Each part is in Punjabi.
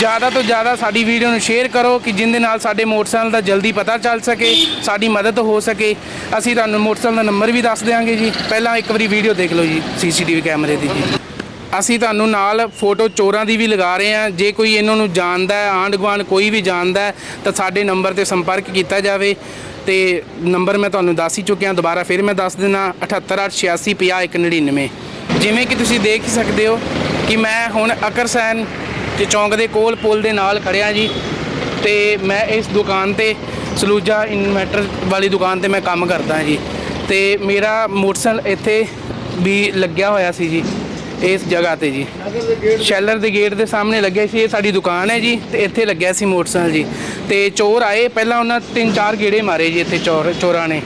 ਜ਼ਿਆਦਾ ਤੋਂ ਜ਼ਿਆਦਾ ਸਾਡੀ ਵੀਡੀਓ ਨੂੰ ਸ਼ੇਅਰ ਕਰੋ ਕਿ ਜਿੰਦੇ ਨਾਲ ਸਾਡੇ ਮੋਟਰਸਾਈਕਲ ਦਾ ਜਲਦੀ ਪਤਾ ਚੱਲ ਸਕੇ, ਸਾਡੀ ਮਦਦ ਹੋ ਸਕੇ। ਅਸੀਂ ਤੁਹਾਨੂੰ ਮੋਟਰਸਾਈਕਲ ਦਾ ਨੰਬਰ ਵੀ ਦੱਸ ਦਿਆਂਗੇ ਜੀ। ਪਹਿਲਾਂ ਇੱਕ ਵਾਰੀ ਵੀਡੀਓ ਦੇਖ ਲਓ ਜੀ ਸੀਸੀਟੀਵੀ ਕੈਮਰੇ ਦੀ ਜੀ। ਅਸੀਂ ਤੁਹਾਨੂੰ ਨਾਲ ਫੋਟੋ ਚੋਰਾਂ ਦੀ ਵੀ ਲਗਾ ਰਹੇ ਹਾਂ। ਜੇ ਕੋਈ ਇਹਨਾਂ ਨੂੰ ਜਾਣਦਾ ਹੈ ਆਂਢ ਗੁਆਂਢ ਕੋਈ ਵੀ ਜਾਣਦਾ ਹੈ, ਤਾਂ ਸਾਡੇ ਨੰਬਰ ਤੇ ਸੰਪਰਕ ਕੀਤਾ ਜਾਵੇ। ਤੇ ਨੰਬਰ ਮੈਂ ਤੁਹਾਨੂੰ ਦੱਸ ਹੀ ਚੁੱਕਿਆ, ਦੁਬਾਰਾ ਫਿਰ ਮੈਂ ਦੱਸ ਦਿੰਦਾ 7886500199 ਜਿਵੇਂ ਕਿ ਤੁਸੀਂ ਦੇਖ ਹੀ ਸਕਦੇ ਹੋ ਕਿ ਮੈਂ ਹੁਣ ਅਕਰਸੈਨ ਤੇ ਚੌਂਕ ਦੇ ਕੋਲ ਪੁਲ ਦੇ ਨਾਲ ਖੜਿਆ ਜੀ ਤੇ ਮੈਂ ਇਸ ਦੁਕਾਨ ਤੇ ਸਲੂਜਾ ਇਨਵਰਟਰ ਵਾਲੀ ਦੁਕਾਨ ਤੇ ਮੈਂ ਕੰਮ ਕਰਦਾ ਜੀ ਤੇ ਮੇਰਾ ਮੋਟਰਸਾਈਕਲ ਇੱਥੇ ਵੀ ਲੱਗਿਆ ਹੋਇਆ ਸੀ ਜੀ ਇਸ ਜਗ੍ਹਾ ਤੇ ਜੀ। ਸ਼ੈਲਰ ਦੇ ਗੇਟ ਦੇ ਸਾਹਮਣੇ ਲੱਗਿਆ ਸੀ, ਇਹ ਸਾਡੀ ਦੁਕਾਨ ਹੈ ਜੀ ਤੇ ਇੱਥੇ ਲੱਗਿਆ ਸੀ ਮੋਟਰਸਾਈਕਲ ਜੀ। ਤੇ ਚੋਰ ਆਏ, ਪਹਿਲਾਂ ਉਹਨਾਂ ਤਿੰਨ ਚਾਰ ਗੇੜੇ ਮਾਰੇ ਜੀ ਇੱਥੇ ਚੋਰ, ਚੋਰਾਂ ਨੇ।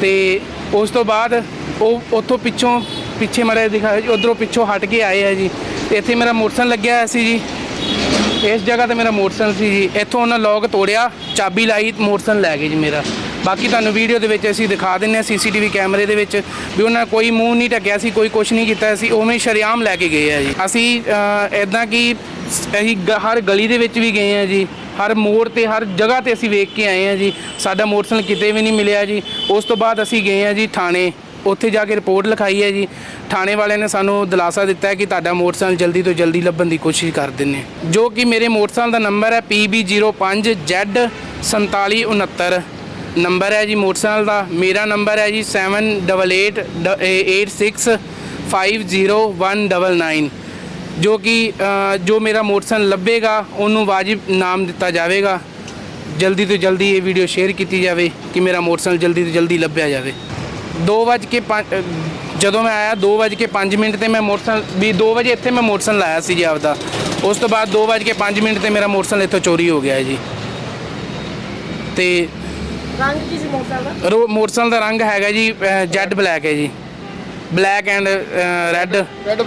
ਤੇ ਉਸ ਤੋਂ ਬਾਅਦ ਉਹ ਉੱਥੋਂ ਪਿੱਛੋਂ, ਪਿੱਛੇ ਮਾਰੇ ਦਿਖਾਇਆ ਜੀ, ਉਧਰੋਂ ਪਿੱਛੋਂ ਹਟ ਕੇ ਆਏ ਆ ਜੀ। ਤੇ ਇੱਥੇ ਮੇਰਾ ਮੋਟਰਸਾਈਕਲ ਲੱਗਿਆ ਹੋਇਆ ਸੀ ਜੀ। ਇਸ ਜਗ੍ਹਾ ਤੇ ਮੇਰਾ ਮੋਟਰਸਾਈਕਲ ਸੀ ਜੀ। ਇੱਥੋਂ ਉਹਨਾਂ ਲੋਕ ਤੋੜਿਆ, ਚਾਬੀ ਲਾਈ, ਮੋਟਰਸਾਈਕਲ ਲੈ ਗਏ ਜੀ ਮੇਰਾ। ਬਾਕੀ ਤੁਹਾਨੂੰ ਵੀਡੀਓ ਦੇ ਵਿੱਚ ਅਸੀਂ ਦਿਖਾ ਦਿੰਨੇ ਆ ਸੀਸੀਟੀਵੀ ਕੈਮਰੇ ਦੇ ਵਿੱਚ ਵੀ ਉਹਨਾਂ ਕੋਈ ਮੂੰਹ ਨਹੀਂ ਢੱਕਿਆ ਸੀ, ਕੋਈ ਕੁਝ ਨਹੀਂ ਕੀਤਾ ਸੀ, ਉਵੇਂ ਸ਼ਰੇਆਮ ਲੈ ਕੇ ਗਏ ਆ ਜੀ। ਅਸੀਂ ਇਦਾਂ ਕਿ ਅਸੀਂ ਗ- ਹਰ ਗਲੀ ਦੇ ਵਿੱਚ ਵੀ ਗਏ ਆ ਜੀ। ਹਰ ਮੋੜ ਤੇ, ਹਰ ਜਗ੍ਹਾ ਤੇ ਅਸੀਂ ਵੇਖ ਕੇ ਆਏ ਆ ਜੀ। ਸਾਡਾ ਮੋਟਰਸਾਈਕਲ ਕਿਤੇ ਵੀ ਨਹੀਂ ਮਿਲਿਆ ਜੀ। ਉਸ ਤੋਂ ਬਾਅਦ ਅਸੀਂ ਗਏ ਆ ਜੀ ਥਾਣੇ। ਉੱਥੇ ਜਾ ਕੇ ਰਿਪੋਰਟ ਲਿਖਾਈ ਹੈ ਜੀ। ਥਾਣੇ ਵਾਲਿਆਂ ਨੇ ਸਾਨੂੰ ਦਿਲਾਸਾ ਦਿੱਤਾ ਹੈ ਕਿ ਤੁਹਾਡਾ ਮੋਟਰਸਾਈਕਲ ਜਲਦੀ ਤੋਂ ਜਲਦੀ ਲੱਭਣ ਦੀ ਕੋਸ਼ਿਸ਼ ਕਰ ਦਿੰਨੇ ਜੋ ਕਿ ਮੇਰੇ ਮੋਟਰਸਾਈਕਲ ਦਾ ਨੰਬਰ ਹੈ PB05Z4769 ਨੰਬਰ ਹੈ ਜੀ ਮੋਟਰਸਾਈਕਲ ਦਾ। ਮੇਰਾ ਨੰਬਰ ਹੈ ਜੀ 7886501999 ਜੋ ਕਿ ਜੋ ਮੇਰਾ ਮੋਟਰਸਾਈਕਲ ਲੱਭੇਗਾ, ਉਹਨੂੰ ਵਾਜਿਬ ਨਾਮ ਦਿੱਤਾ ਜਾਵੇਗਾ। ਜਲਦੀ ਤੋਂ ਜਲਦੀ ਇਹ ਵੀਡੀਓ ਸ਼ੇਅਰ ਕੀਤੀ ਜਾਵੇ ਕਿ ਮੇਰਾ ਮੋਟਰਸਾਈਕਲ ਜਲਦੀ ਤੋਂ ਜਲਦੀ ਲੱਭਿਆ ਜਾਵੇ। 2 ਵਜੇ ਕੇ ਜਦੋਂ ਮੈਂ ਆਇਆ 2 ਵਜੇ ਕੇ 5 ਮਿੰਟ ਤੇ ਮੈਂ ਮੋਟਰਸਾਈਕਲ ਵੀ 2 ਵਜੇ ਇੱਥੇ ਮੈਂ ਮੋਟਰਸਾਈਕਲ ਲਾਇਆ ਸੀ ਜੀ ਆਪਦਾ। ਉਸ ਤੋਂ ਬਾਅਦ 2 ਵਜੇ ਕੇ 5 ਮਿੰਟ ਤੇ ਮੇਰਾ ਮੋਟਰਸਾਈਕਲ ਇੱਥੋਂ ਚੋਰੀ ਹੋ ਗਿਆ ਜੀ। ਤੇ ਰੰਗ ਕੀ ਸੀ ਮੋਟਰਸਾਈਕਲ ਦਾ? ਰੋ ਮੋਟਰਸਾਈਕਲ ਦਾ ਰੰਗ ਹੈਗਾ ਜੀ ਜੈਡ ਬਲੈਕ ਹੈ ਜੀ। ਬਲੈਕ ਐਂਡ ਰੈੱਡ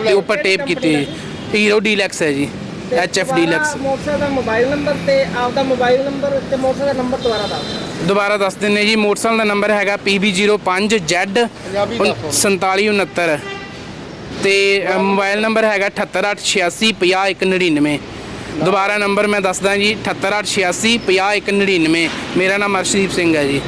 ਤੇ ਉੱਪਰ ਟੇਪ ਕੀਤੀ ਹੈ। ਹੀਰੋ ਡੀਲੈਕਸ ਹੈ ਜੀ। ਐਚ ਐਫ ਡੀਲੈਕਸ ਮੋਟਰਸਾਈਕਲ ਦਾ ਮੋਬਾਈਲ ਨੰਬਰ ਤੇ ਆਪਦਾ ਮੋਬਾਈਲ ਨੰਬਰ ਤੇ ਮੋਟਰਸਾਈਕਲ ਦਾ ਨੰਬਰ ਦੁਬਾਰਾ ਦੱਸ ਦੁਬਾਰਾ ਦੱਸ ਦਿੰਨੇ ਜੀ ਮੋਟਰਸਾਈਕਲ ਦਾ ਨੰਬਰ ਹੈਗਾ PB05Z 4769 ਤੇ ਮੋਬਾਈਲ ਨੰਬਰ ਹੈਗਾ 7886500199 ਦੁਬਾਰਾ ਨੰਬਰ ਮੈਂ ਦੱਸਦਾ ਜੀ 7886500199 ਮੇਰਾ ਨਾਮ ਅਰਸ਼ਦੀਪ ਸਿੰਘ ਹੈ ਜੀ।